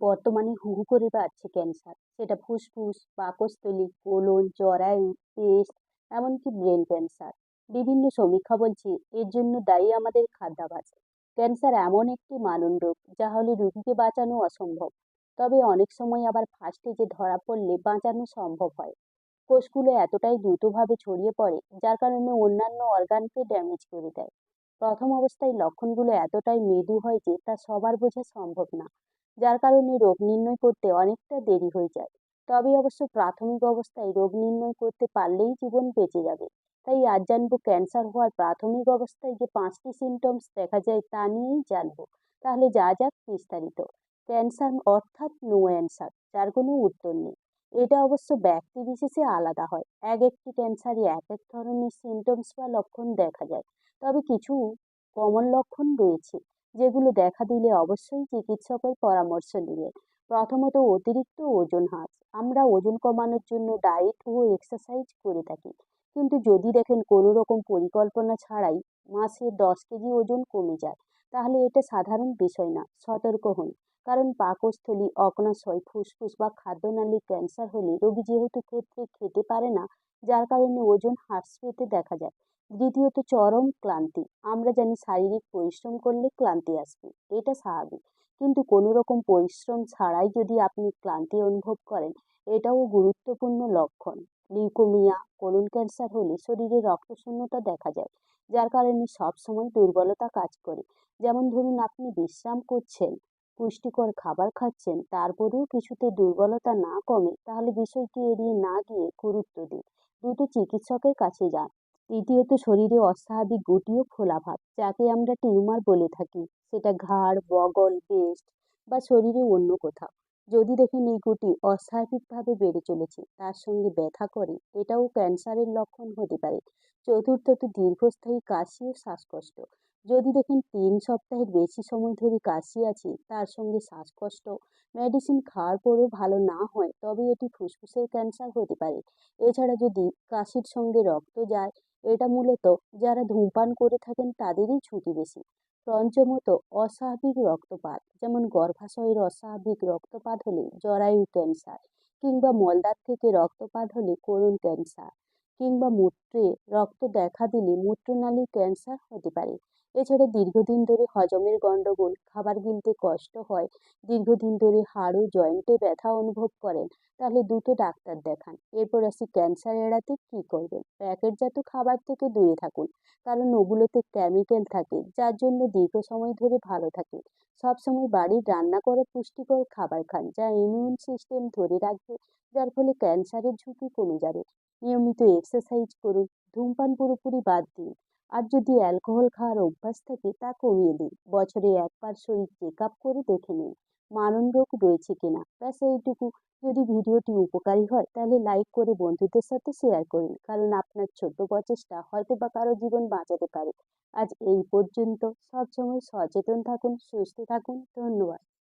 বর্তমানে হু হু করে বাড়ছে ক্যান্সার সেটা ফুসফুস পাকস্থলী কোলন জরায়ু পেস্ট, এমনকি ব্রেন ক্যান্সার বিভিন্ন সমীক্ষা বলছে এর জন্য দায়ী আমাদের খাদ্যাভ্যাস ক্যান্সার এমন একটি মারণ রোগ যা হলে রোগীকে বাঁচানো অসম্ভব। তবে অনেক সময় আবার ফার্স্টে যে ধরা পড়লে বাঁচানো সম্ভব হয়। কোষগুলো এতটাই দ্রুতভাবে ছড়িয়ে পড়ে, যার কারণে অন্যান্য অর্গানকে ড্যামেজ করে দেয়। প্রথম অবস্থায় লক্ষণগুলো এতটাই মৃদু হয় যে তা সবার বোঝা সম্ভব না। যার কারণে রোগ নির্ণয় করতে অনেকটা দেরি হয়ে যায়। তবে অবশ্য প্রাথমিক অবস্থায় রোগ নির্ণয় করতে পারলেই জীবন বেঁচে যাবে। তাই আজ জানব ক্যান্সার হওয়ার প্রাথমিক অবস্থায় যে পাঁচটি সিমটমস দেখা যায় তা নিয়েই জানব। তাহলে যা যাক বিস্তারিত। ক্যান্সার অর্থাৎ নো অ্যান্সার যার কোনো উত্তর নেই। এটা অবশ্য ব্যক্তি বিশেষে আলাদা হয়। এক একটি ক্যান্সারই এক এক ধরনের সিমটমস বা লক্ষণ দেখা যায়। তবে কিছু কমন লক্ষণ রয়েছে। যেগুলো দেখা দিলে অবশ্যই চিকিৎসকের পরামর্শ নিয়ে। প্রথমত অতিরিক্ত ওজন হ্রাস। আমরা ওজন কমানোর জন্য ডায়েট ও এক্সারসাইজ করে থাকি। কিন্তু যদি দেখেন কোনো রকম পরিকল্পনা ছাড়াই মাসে দশ কেজি ওজন কমে যায়, তাহলে এটা সাধারণ বিষয় না, সতর্ক হন। কারণ পাকস্থলী, অগ্নাশয়, ফুসফুস বা খাদ্যনালীর ক্যান্সার হলে রোগী যেহেতু ক্ষেত্রে খেতে পারে না, যার কারণে ওজন হ্রাস পেতে দেখা যায়। দ্বিতীয়ত, চরম ক্লান্তি। আমরা জানি শারীরিক পরিশ্রম করলে ক্লান্তি আসবে, এটা স্বাভাবিক। কিন্তু কোনো রকম পরিশ্রম ছাড়াই যদি আপনি ক্লান্তি অনুভব করেন, এটাও গুরুত্বপূর্ণ লক্ষণ। লিউকোমিয়া, কোলন ক্যান্সার হলে শরীরে রক্তশূন্যতা দেখা যায়, যার কারণে সবসময় দুর্বলতা কাজ করে। যেমন ধরুন, আপনি বিশ্রাম করছেন পুষ্টিকর খাবার খাচ্ছেন তারপরেও কিছুতে দুর্বলতা না কমে, তাহলে বিষয়টি এড়িয়ে না গিয়ে গুরুত্ব দিন। দ্রুত চিকিৎসকের কাছে যান। তৃতীয়ত, শরীরে অস্বাভাবিক গুটি ও ফোলাভাব যাকে আমরা টিউমার বলে থাকি। সেটা ঘাড়, বগল ব্রেস্ট বা শরীরে অন্য কোথাও। যদি দেখেন এই গুটি অস্বাভাবিকভাবে বেড়ে চলেছে, তার সঙ্গে ব্যথা করে, এটাও ক্যান্সারের লক্ষণ হতে পারে। চতুর্থত, দীর্ঘস্থায়ী কাশি ও শ্বাসকষ্ট। যদি দেখেন তিন সপ্তাহের বেশি সময় ধরে কাশি আছে, তার সঙ্গে শ্বাসকষ্ট মেডিসিন খাওয়ার পরেও ভালো না হয়, তবে এটি ফুসফুসের ক্যান্সার হতে পারে। এছাড়া যদি কাশির সঙ্গে রক্ত যায়, এটা মূলত যারা ধূমপান করে থাকেন তাদেরই ঝুঁকি বেশি। পঞ্চমত, অস্বাভাবিক রক্তপাত, যেমন গর্ভাশয়ের অস্বাভাবিক রক্তপাত হলে জরায়ু ক্যান্সার কিংবা মলদার থেকে রক্তপাত হলে কোলন ক্যান্সার। কিংবা মূত্রে রক্ত দেখা দিলে মূত্রনালীর ক্যান্সার হতে পারে। এছাড়া দীর্ঘদিন ধরে হজমের গণ্ডগোল খাবার গিলতে কষ্ট হয়, দীর্ঘদিন ধরে হাড় ও জয়েন্টে ব্যথা অনুভব করেন, তাহলে দুটো ডাক্তার দেখান। এরপর আসি ক্যান্সার এড়াতে কী করবেন? প্যাকেটজাত খাবার থেকে দূরে থাকুন, কারণ ওগুলোতে কেমিক্যাল থাকে, যার জন্য দীর্ঘ সময় ধরে ভালো থাকে। সবসময় বাড়ির রান্না করা পুষ্টিকর খাবার খান, যা ইমিউন সিস্টেম ধরে রাখবে, যার ফলে ক্যান্সারের ঝুঁকি কমে যাবে। নিয়মিত এক্সারসাইজ করুন, ধূমপান পুরোপুরি বাদ দিন। আর যদি অ্যালকোহল খাওয়ার অভ্যাস থাকে, তা কমিয়ে দিন। বছরে একবার শরীর চেক আপ করে দেখে নিন মারণ রোগ রয়েছে কিনা। ব্যাস, এইটুকু। যদি ভিডিওটি উপকারী হয়, তাহলে লাইক করে বন্ধুদের সাথে শেয়ার করুন। কারণ আপনার ছোট্ট প্রচেষ্টা হয়তো বা কারও জীবন বাঁচাতে পারে। আজ এই পর্যন্ত। সবসময় সচেতন থাকুন, সুস্থ থাকুন। ধন্যবাদ।